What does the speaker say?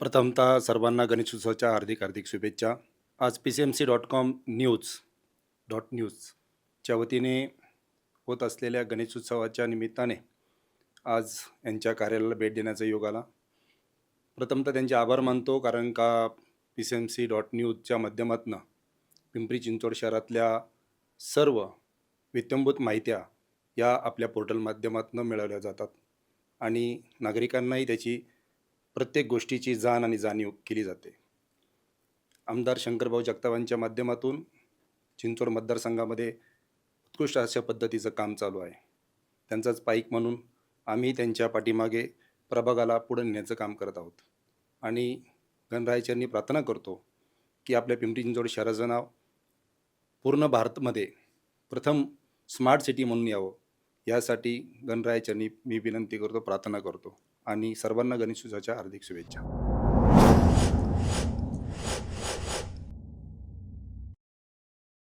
प्रथमतः सर्वांना गणेशोत्सवाच्या हार्दिक हार्दिक शुभेच्छा. आज P C M C dot com news dot न्यूजच्या वतीने होत असलेल्या गणेशोत्सवाच्या निमित्ताने आज यांच्या कार्यालयाला भेट देण्याचा योग आला. प्रथमतः त्यांचे आभार मानतो कारण का P C M C dot न्यूजच्या माध्यमातून पिंपरी चिंचवड शहरातल्या सर्व वित्यंभूत माहित्या या आपल्या पोर्टल माध्यमातून मिळवल्या जातात आणि नागरिकांनाही त्याची प्रत्येक गोष्टीची जाण आणि जाणीव केली जाते. आमदार शंकरभाऊ जगतावांच्या माध्यमातून चिंचवड मतदारसंघामध्ये उत्कृष्ट अशा पद्धतीचं काम चालू आहे. त्यांचाच पाईक म्हणून आम्ही त्यांच्या पाठीमागे प्रभागाला पुढे नेण्याचं काम करत आहोत. आणि गणरायचरणी प्रार्थना करतो की आपल्या पिंपरी चिंचवड शहराचं नाव पूर्ण भारतमध्ये प्रथम स्मार्ट सिटी म्हणून यावं. यासाठी गणरायाचरणी मी विनंती करतो प्रार्थना करतो. आणि सर्वांना गणेशोत्सवाच्या हार्दिक शुभेच्छा.